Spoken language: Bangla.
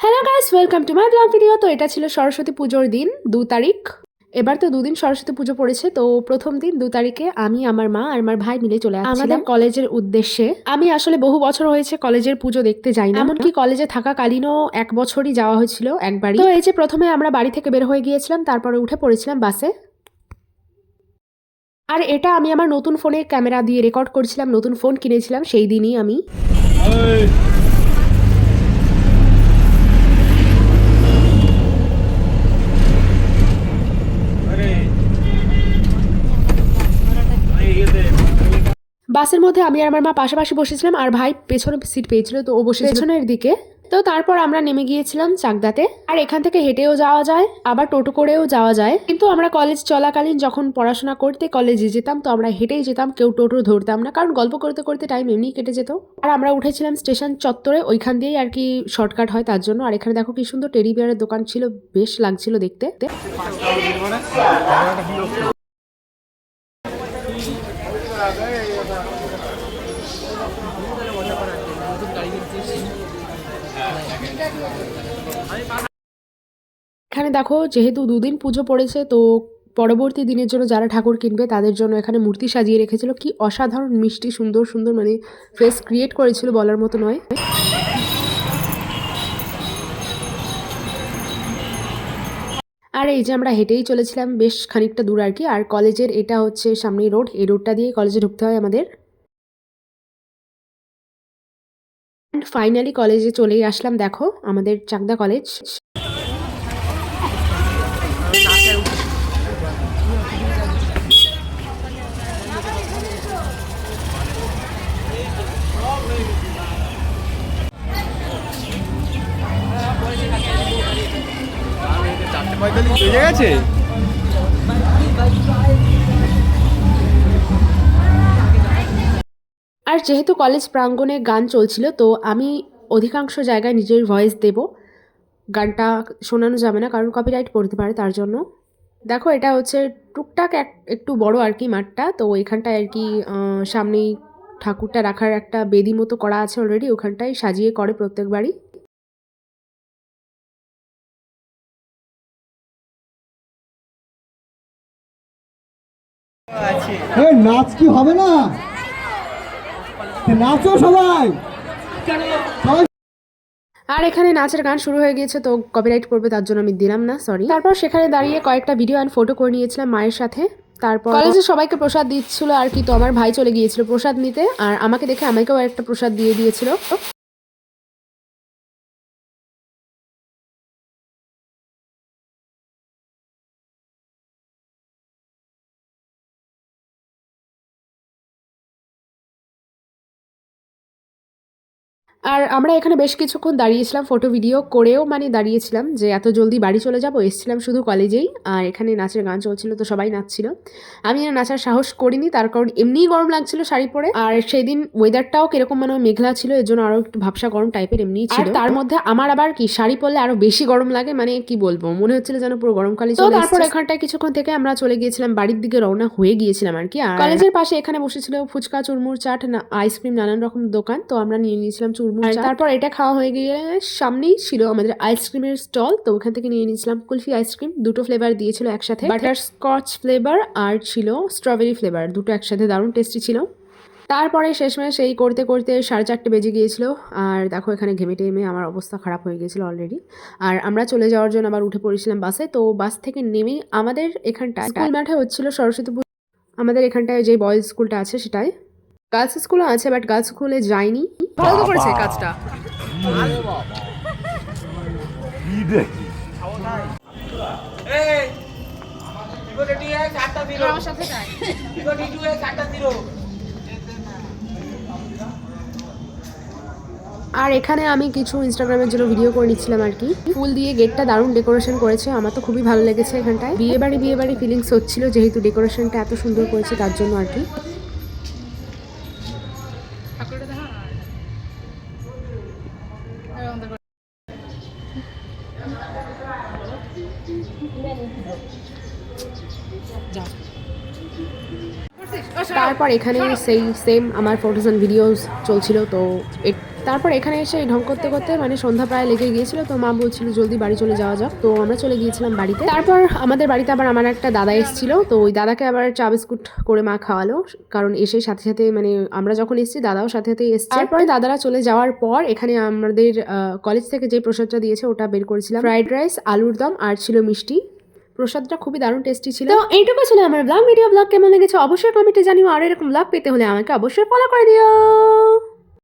Hello guys welcome to my vlog video তো এটা ছিল সরস্বতী পুজোর দিন দু তারিখ। এবার তো দুদিন সরস্বতী পুজো পড়েছে তো প্রথম দিন দু তারিখে আমি আমার মা আর আমার ভাই মিলে চলে আমাদের কলেজের উদ্দেশ্যে। আমি আসলে বহু বছর হয়েছে কলেজের পুজো দেখতে যাই না। এমনকি কলেজে থাকাকালীনও এক বছরই যাওয়া হয়েছিল একবারই। তো এই যে প্রথমে আমরা বাড়ি থেকে বের হয়ে গিয়েছিলাম তারপরে উঠে পড়েছিলাম বাসে। আর এটা আমি আমার নতুন ফোনে ক্যামেরা দিয়ে রেকর্ড করছিলাম নতুন ফোন কিনেছিলাম সেই দিনই আমি। বাসের মধ্যে আমি আর আমার মা পাশাপাশি বসেছিলাম আর ভাই পেছনে সিট পেয়েছিল তো ও বসে পেছনের দিকে। তো তারপর আমরা নেমে গিয়েছিলাম চাকদাতে আর এখান থেকে হেঁটেও যাওয়া যায় আবার টোটো করেও যাওয়া যায়। কিন্তু আমরা কলেজ চলাকালীন যখন পড়াশোনা করতে কলেজে যেতাম তো আমরা হেঁটেই যেতাম কেউ টোটো ধরতাম না কারণ গল্প করতে করতে টাইম এমনি কেটে যেত। আর আমরা উঠেছিলাম স্টেশন চত্বরে ওইখান দিয়েই আর কি শর্টকাট হয় তার জন্য। আর এখানে দেখো কি সুন্দর টেডি বিয়ারের দোকান ছিল বেশ লাগছিল দেখতে। এখানে দেখো, যেহেতু দুদিন পুজো পড়েছে, তো পরবর্তী দিনের জন্য যারা ঠাকুর কিনবে, তাদের জন্য এখানে মূর্তি সাজিয়ে রেখেছিল। কি অসাধারণ মিষ্টি, সুন্দর সুন্দর মানে ফেস ক্রিয়েট করেছিল বলার মতো নয়। আর এই যে আমরা হেঁটেই চলেছিলাম, বেশ খানিকটা দূর আর কি। আর কলেজের এটা হচ্ছে সামনেই রোড, এই রোডটা দিয়ে কলেজে ঢুকতে হয় আমাদের। ফাইনালি কলেজে চলেই আসলাম দেখো আমাদের চাকদা কলেজ বেজে গেছে? আর যেহেতু কলেজ প্রাঙ্গণে গান চলছিল, তো আমি অধিকাংশ জায়গায় নিজের ভয়েস দেব। গানটা শোনানো যাবে না, কারণ কপিরাইট পড়তে পারে তার জন্য। দেখো, এটা হচ্ছে টুকটাক এক, একটু বড় আর কি মাঠটা, তো এখানটায় আর কি সামনেই ঠাকুরটা রাখার একটা বেদি মতো করা আছে অলরেডি ওখানটায় সাজিয়ে করে প্রত্যেকবারই নাচ কি হবে না? নাচো সবাই। আর এখানে নাচের গান শুরু হয়ে গিয়েছে তো কপিরাইট পড়বে তার জন্য আমি দিলাম না সরি তারপর সেখানে দাঁড়িয়ে কয়েকটা ভিডিও অ্যান্ড ফটো করে নিয়েছিলাম মায়ের সাথে। তারপর কলেজে সবাইকে প্রসাদ দিচ্ছিল আর কি তো আমার ভাই চলে গিয়েছিল প্রসাদ নিতে আর আমাকে দেখে আমাকেও একটা প্রসাদ দিয়ে দিয়েছিল। আর আমরা এখানে বেশ কিছুক্ষণ দাঁড়িয়েছিলাম ফটো ভিডিও করেও মানে দাঁড়িয়েছিলাম যে এত জলদি বাড়ি চলে যাব এসেছিলাম শুধু কলেজেই আর এখানে নাচের গান চলছিল তো সবাই নাচছিল। আমি আর নাচার সাহস করিনি তার কারণ এমনিই গরম লাগছিল শাড়ি পরে আর সেই দিন ওয়েদারটাও কীরকম মানে মেঘলা ছিল এর জন্য আরও একটু ভাবসা গরম টাইপের এমনিই ছিল। তার মধ্যে আমার আবার কি শাড়ি পরলে আরও বেশি গরম লাগে মানে কি বলব মনে হচ্ছিল যেন পুরো গরমকালে চলে তারপর এখানটায় কিছুক্ষণ থেকে আমরা চলে গিয়েছিলাম বাড়ির দিকে রওনা হয়ে গিয়েছিলাম আর কি আর কলেজের পাশে এখানে বসেছিল ফুচকা চুরমুর চাট না আইসক্রিম নানান রকম দোকান তো আমরা নিয়ে নিয়েছিলাম চুরমুর। চাট। তারপর এটা খাওয়া হয়ে গিয়ে সামনেই ছিল আমাদের আইসক্রিমের স্টল তো ওখান থেকে নিয়ে নিয়েছিলাম কুলফি আইসক্রিম। দুটো ফ্লেভার দিয়েছিল একসাথে। বাটার স্কচ ফ্লেভার আর ছিল স্ট্রবেরি ফ্লেভার দুটো একসাথে দারুণ টেস্টি ছিল। তারপরে শেষমেশ এই করতে করতে সাড়ে চারটে বেজে গিয়েছিল আর দেখো এখানে ঘেমে টেমে আমার অবস্থা খারাপ হয়ে গিয়েছিল অলরেডি আর আমরা চলে যাওয়ার জন্য আবার উঠে পড়েছিলাম বাসে তো বাস থেকে নেমেই আমাদের এখানটায় স্কুল মাঠে হচ্ছিল সরস্বতী পুজো আমাদের এখানটায় যে বয়েজ স্কুলটা আছে সেটাই। গার্লস স্কুলও আছে বাট গার্লস স্কুলে যাইনি। ভালো করেছে কাজটা। আর এখানে আমি কিছু ইনস্টাগ্রামের জন্য ভিডিও করে নিচ্ছিলাম আর কি। ফুল দিয়ে গেটটা দারুণ ডেকোরেশন করেছে আমার তো খুবই ভালো লেগেছে এখানটায়। বিয়ে বাড়ি বিয়ে বাড়ি ফিলিংস হচ্ছিল যেহেতু ডেকোরেশনটা এত সুন্দর করেছে তার জন্য আর কি। তারপর এখানে সেই সেম আমার ফটোস অ্যান্ড ভিডিওস চলছিল তো তারপর এখানে এসে ঢং করতে করতে মানে সন্ধ্যা প্রায় লেগে গিয়েছিল, তো মা বলছিল, জলদি বাড়ি চলে যাওয়া যাক। তো আমরা চলে গিয়েছিলাম বাড়িতে। তারপর আমাদের বাড়িতে আবার আমার একটা দাদা এসেছিল, তো ওই দাদাকে আবার চা বিস্কুট করে মা খাওয়ালো, কারণ এসে সাথে সাথে মানে আমরা যখন এসেছি, দাদাও সাথে সাথে এসছে। তারপরে দাদারা চলে যাওয়ার পর এখানে আমাদের কলেজ থেকে যে প্রসাদটা দিয়েছে, ওটা বের করেছিলাম। ফ্রাইড রাইস, আলুর দম, আর ছিল মিষ্টি। প্রসাদটা খুবই দারুণ টেস্টি ছিল। তো এইটুকু ছিল আমার ব্লগ ভিডিও ব্লগ কেমন লেগেছে অবশ্যই কমেন্টে জানিও। আর এরকম ব্লগ পেতে হলে আমাকে অবশ্যই ফলো করে দিও।